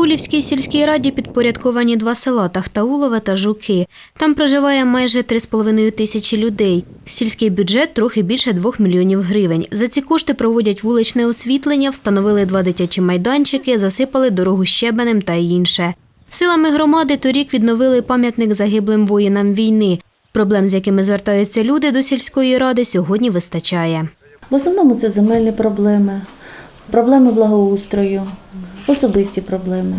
Тахтаулівській сільській раді підпорядковані два села Тахтаулове та Жуки. Там проживає майже 3,5 тисячі людей. Сільський бюджет трохи більше 2 мільйонів гривень. За ці кошти проводять вуличне освітлення, встановили два дитячі майданчики, засипали дорогу щебенем та інше. Силами громади торік відновили пам'ятник загиблим воїнам війни. Проблем, з якими звертаються люди до сільської ради, сьогодні вистачає. В основному це земельні проблеми, проблеми благоустрою, особисті проблеми,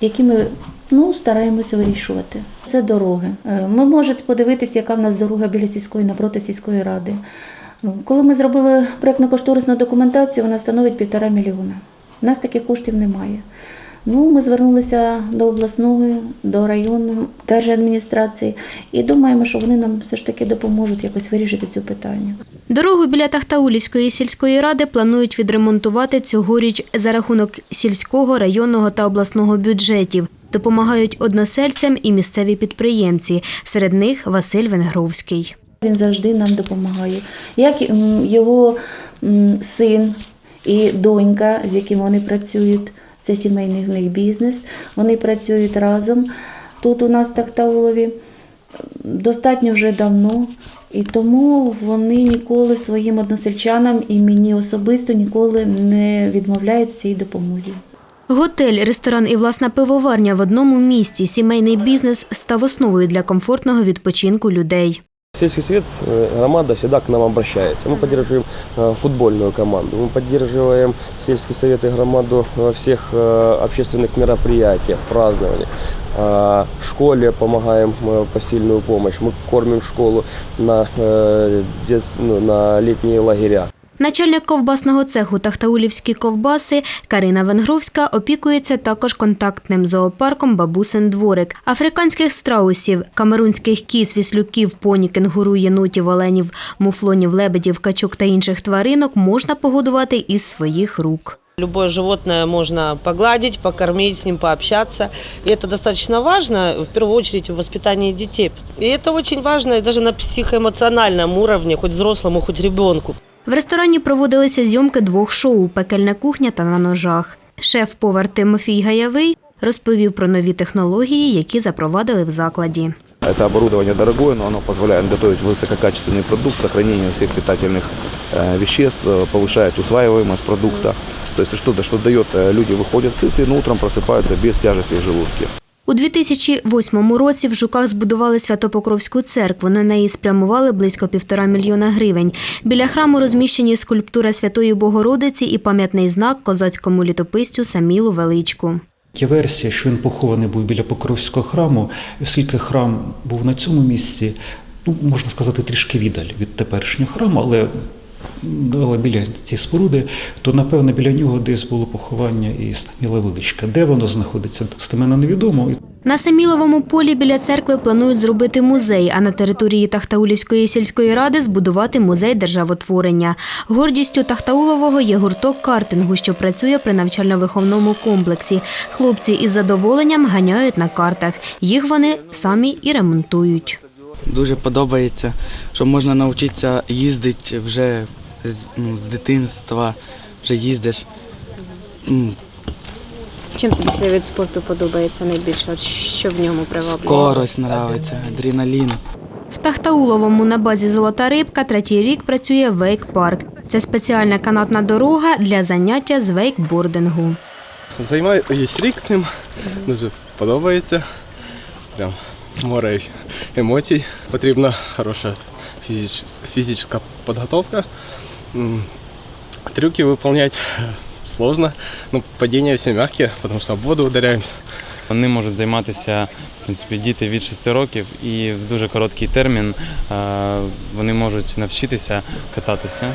які ми ну, стараємося вирішувати. Це дороги. Ми Ви можете подивитися, яка в нас дорога біля сільської напроти сільської ради. Коли ми зробили проєктно-кошторисну документацію, вона становить півтора мільйона. У нас таких коштів немає. Ну, ми звернулися до обласної, до районної держадміністрації і думаємо, що вони нам все ж таки допоможуть якось вирішити цю питання. Дорогу біля Тахтаулівської сільської ради планують відремонтувати цьогоріч за рахунок сільського, районного та обласного бюджетів. Допомагають односельцям і місцеві підприємці. Серед них Василь Венгровський. Він завжди нам допомагає. Як його син і донька, з якими вони працюють, це сімейний в них бізнес. Вони працюють разом тут у нас в Тахтаулові достатньо вже давно. І тому вони ніколи своїм односельчанам і мені особисто ніколи не відмовляють цій допомозі. Готель, ресторан і власна пивоварня в одному місті. Сімейний бізнес став основою для комфортного відпочинку людей. Сельский совет, э, громада всегда к нам обращается. Мы поддерживаем э, футбольную команду, мы поддерживаем сельский совет и громаду во всех э, общественных мероприятиях, празднованиях. А, Школе помогаем э, посильную помощь. Мы кормим школу на, э, дет- ну, на летние лагеря. Начальник ковбасного цеху Тахтаулівські ковбаси Карина Венгровська опікується також контактним зоопарком Бабусин дворик. Африканських страусів, камерунських кіз, віслюків, поні, кенгуру, єнотів, оленів, муфлонів, лебедів, качок та інших тваринок можна погодувати із своїх рук. Любое животное можно погладить, покормить, с ним пообщаться. И это достаточно важно, в первую очередь, в воспитании детей. И это очень важно и даже на психоэмоциональном уровне, хоть взрослому, хоть ребенку. В ресторані проводилися зйомки двох шоу Пекельна кухня та на ножах. Шеф-повар Тимофій Гаявий розповів про нові технології, які запровадили в закладі. Это оборудование дорогое, но оно позволяет готовить высококачественный продукт, сохранение всех питательных э, веществ, э, повышает усваиваемость продукта. То есть что-то, что дает, э, люди выходят сытые, но утром просыпаются без тяжести в желудке. У 2008 році в Жуках збудували Святопокровську церкву. На неї спрямували близько півтора мільйона гривень. Біля храму розміщені скульптура Святої Богородиці і пам'ятний знак козацькому літописцю Самілу Величку. Є версія, що він похований був біля Покровського храму, оскільки храм був на цьому місці, ну можна сказати, трішки віддаль від теперішнього храму, але, але біля цієї споруди, то напевно біля нього десь було поховання і Саміла Величка. Де воно знаходиться, достеменно невідомо. На Саміловому полі біля церкви планують зробити музей, а на території Тахтаулівської сільської ради збудувати музей державотворення. Гордістю Тахтаулового є гурток картингу, що працює при навчально-виховному комплексі. Хлопці із задоволенням ганяють на картах. Їх вони самі і ремонтують. Дуже подобається, що можна навчитися їздити вже з, ну, з дитинства, вже їздиш. Чим тобі цей вид спорту подобається найбільше? От що в ньому приваблює? Скорость подобається, адреналін. В Тахтауловому на базі Золота рибка третій рік працює вейк-парк. Це спеціальна канатна дорога для заняття з вейкбордингу. Займаюсь рік цим, дуже подобається. Прям море емоцій. Потрібна хороша фізична підготовка. Трюки выполнять сложно, ну падения все мягкие, потому что об воду ударяемся. Вони можуть займатися в принципі, діти від 6 років і в дуже короткий термін е, вони можуть навчитися кататися.